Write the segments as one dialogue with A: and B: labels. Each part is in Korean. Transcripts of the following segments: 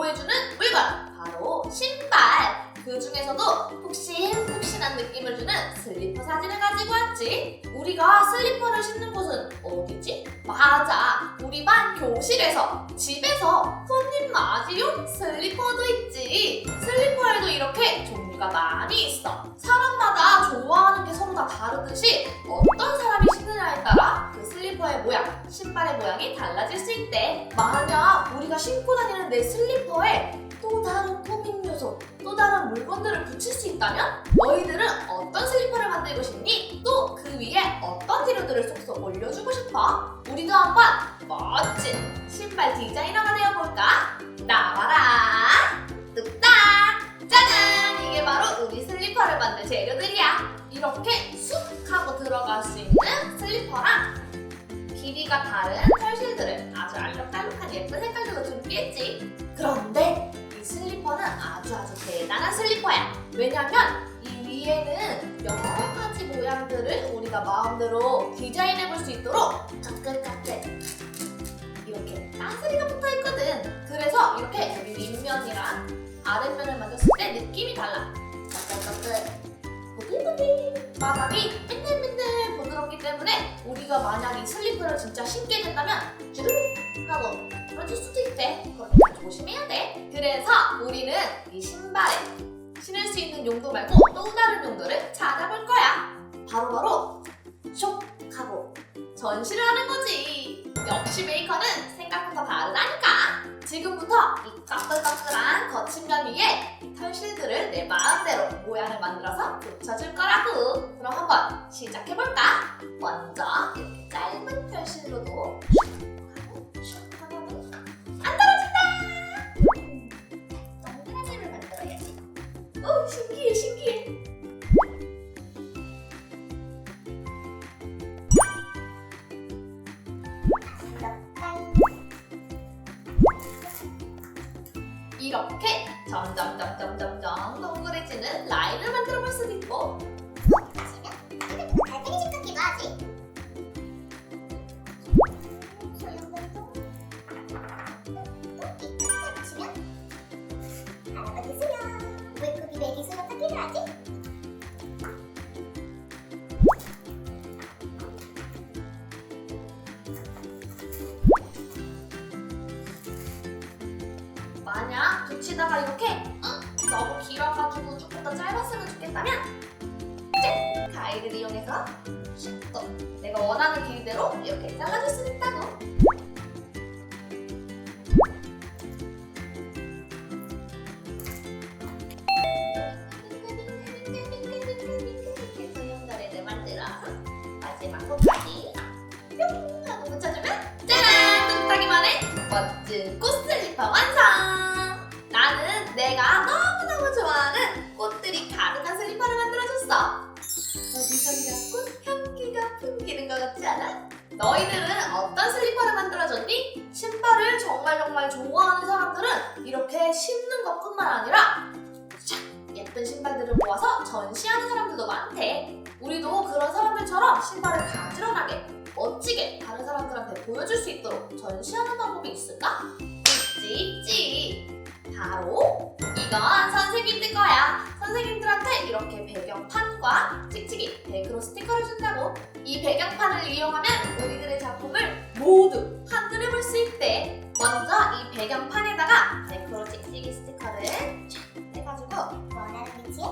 A: 보호해주는 물건. 바로 신발. 그 중에서도 폭신폭신한 느낌을 주는 슬리퍼 사진을 가지고 왔지. 우리가 슬리퍼를 신는 곳은 어디지? 맞아. 우리 반 교실에서 집에서 손님 맞이용 슬리퍼도 있지. 슬리퍼에도 이렇게 종류가 많이 있어. 사람마다 좋아하는 게 서로 다 다르듯이 어떤 사람이 신느냐에 따라 그 슬리퍼의 모양 신발의 모양이 달라질 수 있대. 만약 신고 다니는 내 슬리퍼에 또 다른 꾸민 요소, 또 다른 물건들을 붙일 수 있다면 너희들은 어떤 슬리퍼를 만들고 싶니? 또 그 위에 어떤 재료들을 쏙쏙 올려주고 싶어? 우리도 한번 멋진 신발 디자이너가 되어볼까? 나와라! 뚝딱! 짜잔! 이게 바로 우리 슬리퍼를 만들 재료들이야. 이렇게 쑥 하고 들어갈 수 있는 슬리퍼랑 길이가 다른 왜냐면 이 위에는 여러 가지 모양들을 우리가 마음대로 디자인해 볼 수 있도록 까끌까끌 이렇게 까스리가 붙어 있거든. 그래서 이렇게 여기 윗면이랑 아랫면을 만졌을 때 느낌이 달라. 까끌까끌 보들보들 마감이 맨들맨들 부드럽기 때문에 우리가 만약 이 슬리퍼를 진짜 신게 된다면 주르륵 하고 부러질 수도 있대. 그러니까 조심해야 돼. 그래서 우리는 이 신발에 신을 수 있는 용도 말고 또 다른 용도를 찾아볼 거야. 바로바로 쇽 하고 전시를 하는 거지. 역시 메이커는 생각보다 다르다니까. 지금부터 이 까끌까끌한 거친 면 위에 이 털실들을 내 마음대로 모양을 만들어서 붙여줄 거라고. 그럼 한번 시작해볼까? 먼저 이렇게 짧은 털실로도 슉 하고 이렇게. 점점 점점 점 붙이다가 이렇게 어? 너무 길어가지고 조금 더 짧았으면 좋겠다면 가위를 이용해서 슉또 내가 원하는 길이대로 이렇게 잘라줄 수 있다고 마지막 꽃 슬리퍼 완성! 나는 내가 너무너무 좋아하는 꽃들이 가득한 슬리퍼를 만들어줬어. 여기저기가 꽃 향기가 풍기는 것 같지 않아? 너희들은 어떤 슬리퍼를 만들어줬니? 신발을 정말 정말 좋아하는 사람들은 이렇게 신는 것뿐만 아니라 샥 예쁜 신발들을 모아서 전시하는 사람들도 많대. 우리도 그런 사람들처럼 신발을 가지런하게 멋지게 다른 사람들한테 보여줄 수 있도록 전시하는 방법이 있을까? 있지 있지 바로 이건 선생님들 거야. 선생님들한테 이렇게 배경판과 찍찍이 배그로 스티커를 준다고. 이 배경판을 이용하면 우리들의 작품을 모두 한눈에 볼 수 있대. 먼저 이 배경판에다가 배그로 찍찍이 스티커를 쫙 해가지고
B: 원하는 위치에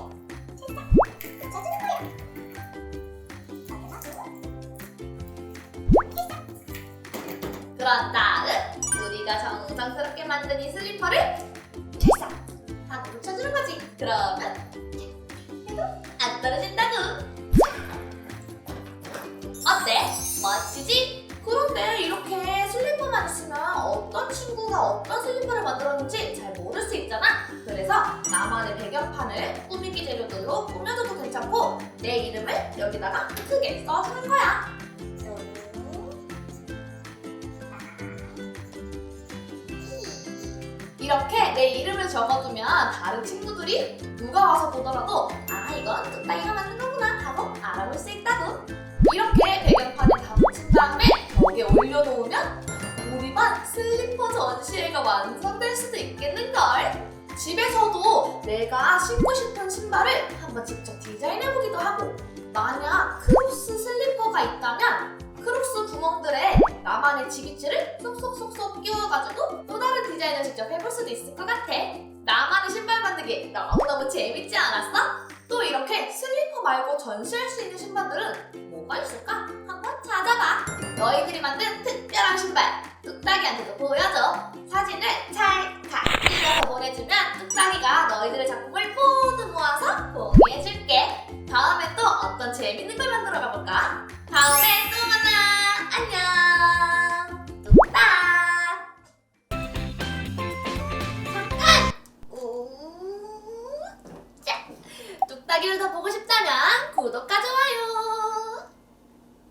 B: 살짝 붙여주는.
A: 그런 다음 우리가 정성스럽게 만든 이 슬리퍼를 하고 붙여주는 거지. 그러면 해도 안 떨어진다고. 어때? 멋지지? 그런데 이렇게 슬리퍼만 있으면 어떤 친구가 어떤 슬리퍼를 만들었는지 잘 모를 수 있잖아. 그래서 나만의 배경판을 꾸미기 재료들로 꾸며줘도 괜찮고 내 이름을 여기다가 크게 써주는 거야. 이렇게 내 이름을 적어두면 다른 친구들이 누가 와서 보더라도 아 이건 뚝딱이가 만든 거구나 하고 알아볼 수 있다고. 이렇게 배경판에 다 붙인 다음에 벽에 올려놓으면 우리 반 슬리퍼 전시회가 완성될 수도 있겠는걸. 집에서도 내가 신고 싶은 신발을 한번 직접 디자인해보기도 하고 만약 크록스 슬리퍼가 있다면 전시할 수 있는 신발들은 뭐가 있을까? 한번 찾아봐. 너희들이 만든 특별한 신발 뚝딱이한테도 보여줘. 사진을 찰칵 찍어서 보내주면 뚝딱이가 너희들의 작품을 모두 모아서 공개해줄게. 다음에 또 어떤 재밌는 걸 만들어 가볼까? 다음에 또 만나. 안녕. 뚝딱. 잠깐. 우. 자. 뚝딱이를 더 보고 싶다면